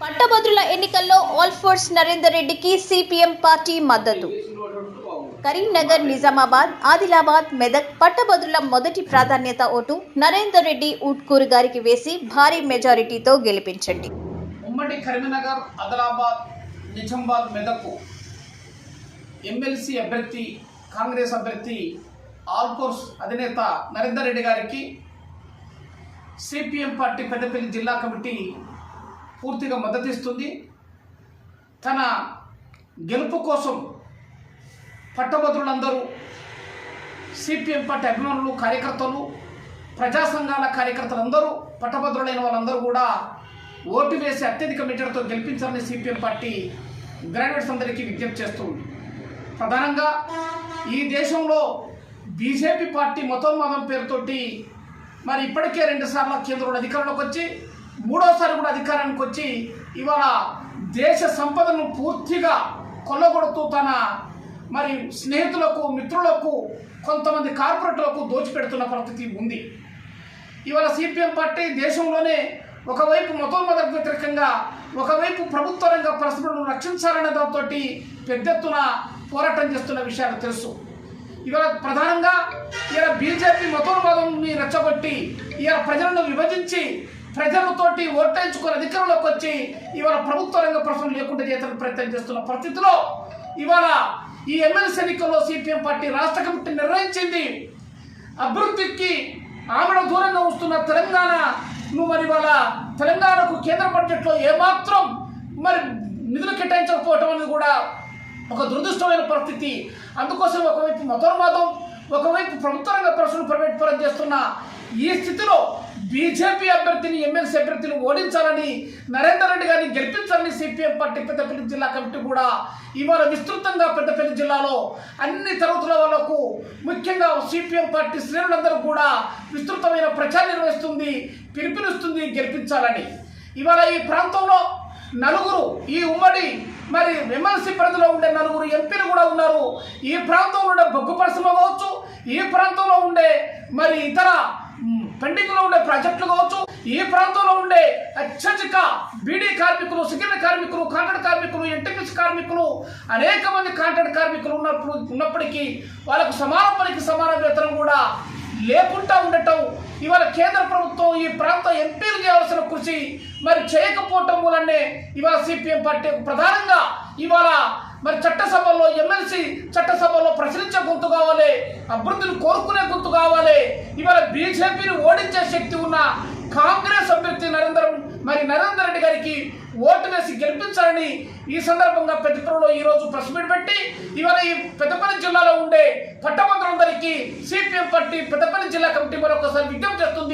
పట్టభద్రుల ఎన్నికల్లో ఆల్ఫోర్స్ నరేందర్ రెడ్డికి సిపిఎం పార్టీ మద్దతు. కరీంనగర్ నిజామాబాద్ ఆదిలాబాద్ మెదక్ పట్టభద్రుల మొదటి ప్రాధాన్యత ఓటు నరేందర్ రెడ్డి ఉట్కూరు గారికి వేసి భారీ మెజారిటీతో గెలిపించండి. ఉమ్మడి కరీంనగర్ ఆదిలాబాద్ నిజామాబాద్ మెదక్ ఎమ్మెల్సీ అభ్యర్థి కాంగ్రెస్ అభ్యర్థి ఆల్ఫోర్స్ అధినేత నరేందర్ రెడ్డి గారికి సిపిఎం పార్టీ పెద్దపల్లి జిల్లా కమిటీ పూర్తిగా మద్దతిస్తుంది. తన గెలుపు కోసం పట్టభద్రులందరూ సిపిఎం పార్టీ అభిమానులు కార్యకర్తలు ప్రజా సంఘాల కార్యకర్తలందరూ పట్టభద్రులైన వాళ్ళందరూ కూడా ఓటు వేసి అత్యధిక మీటర్తో గెలిపించాలని సిపిఎం పార్టీ గ్రాడ్యుయేట్స్ అందరికీ విజ్ఞప్తి చేస్తుంది ప్రధానంగా ఈ దేశంలో బీజేపీ పార్టీ మతోన్మాదం పేరుతోటి మరి ఇప్పటికే రెండుసార్లు కేంద్రంలో అధికారంలోకి వచ్చి మూడోసారి కూడా అధికారానికి వచ్చి ఇవాళ దేశ సంపదను పూర్తిగా కొల్లగొడుతూ తన మరి స్నేహితులకు మిత్రులకు కొంతమంది కార్పొరేట్లకు దోచిపెడుతున్న పరిస్థితి ఉంది. ఇవాళ సిపిఎం పార్టీ దేశంలోనే ఒకవైపు మతోన్మదకు వ్యతిరేకంగా ఒకవైపు ప్రభుత్వ రంగ పరిశ్రమలను రక్షించాలనే దాంతో పెద్ద ఎత్తున పోరాటం చేస్తున్న విషయాలు తెలుసు. ఇవాళ ప్రధానంగా ఇలా బీజేపీ మతోన్మాదంని రెచ్చగొట్టి ఇవాళ ప్రజలను విభజించి ప్రజలతోటి ఓటేయించుకుని అధికారంలోకి వచ్చి ఇవాళ ప్రభుత్వ రంగ ప్రశ్నలు లేకుండా చేతలకు ప్రయత్నం చేస్తున్న పరిస్థితిలో ఇవాళ ఈ ఎమ్మెల్సీ ఎన్నికల్లో సిపిఎం పార్టీ రాష్ట్ర కమిటీ నిర్ణయించింది. అభివృద్ధికి ఆమెడ దూరంగా వస్తున్న తెలంగాణ నువ్వు మరి వాళ్ళ తెలంగాణకు కేంద్ర బడ్జెట్లో ఏమాత్రం మరి నిధులు కేటాయించకపోవటం అనేది కూడా ఒక దురదృష్టమైన పరిస్థితి. అందుకోసం ఒకవైపు మతోన్మాదం ఒకవైపు ప్రభుత్వ రంగ ప్రశ్నలు ప్రైవేట్ పరం చేస్తున్న ఈ స్థితిలో బీజేపీ అభ్యర్థిని ఎమ్మెల్సీ అభ్యర్థిని ఓడించాలని నరేందర్ రెడ్డి గారిని గెలిపించాలని సిపిఎం పార్టీ పెద్దపల్లి జిల్లా కమిటీ కూడా ఇవాళ విస్తృతంగా పెద్దపల్లి జిల్లాలో అన్ని తరగతుల వాళ్ళకు ముఖ్యంగా సిపిఎం పార్టీ శ్రేణులందరూ కూడా విస్తృతమైన ప్రచారం నిర్వహిస్తుంది పిలుపునిస్తుంది గెలిపించాలని. ఇవాళ ఈ ప్రాంతంలో నలుగురు ఈ ఉమ్మడి మరి ఎమ్మెల్సీ పరిధిలో ఉండే నలుగురు ఎంపీలు కూడా ఉన్నారు. ఈ ప్రాంతంలో ఉండే బొగ్గు పరిశ్రమ కావచ్చు ఈ ప్రాంతంలో ఉండే మరి ఇతర పెండింగ్లో ఉండే ప్రాజెక్టులు కావచ్చు ఈ ప్రాంతంలో ఉండే అత్యధిక బీడీ కార్మికులు సిగిల్ కార్మికులు కాంట్రాక్ట్ కార్మికులు ఎన్టీపీసీ కార్మికులు అనేక మంది కాంట్రాక్ట్ కార్మికులు ఉన్నప్పుడు ఉన్నప్పటికీ వాళ్ళకు సమాన పనికి సమాన వేతనం కూడా లేకుండా ఉండటం ఇవాళ కేంద్ర ప్రభుత్వం ఈ ప్రాంత ఎంపీలు చేయాల్సిన కృషి మరి చేయకపోవటం వలనే ఇవాళ సిపిఎం పార్టీ ప్రధానంగా ఇవాళ మరి చట్టసభల్లో ఎమ్మెల్సీ చట్టసభల్లో ప్రశ్నించే గుర్తు కావాలి అభివృద్ధిని కోరుకునే గుర్తు కావాలి. ఇవాళ బీజేపీని ఓడించే శక్తి ఉన్న కాంగ్రెస్ అభ్యర్థి నరేంద్ర మరి నరేందర్ రెడ్డి గారికి ఓటు వేసి గెలిపించాలని ఈ సందర్భంగా పెద్దపురంలో ఈరోజు ప్రెస్ మీట్ పెట్టి ఇవాళ ఈ పెద్దపల్లి జిల్లాలో ఉండే పట్టభద్రులందరికీ సిపిఎం పార్టీ పెద్దపల్లి జిల్లా కమిటీ మరొకసారి విజ్ఞప్తి చేస్తుంది.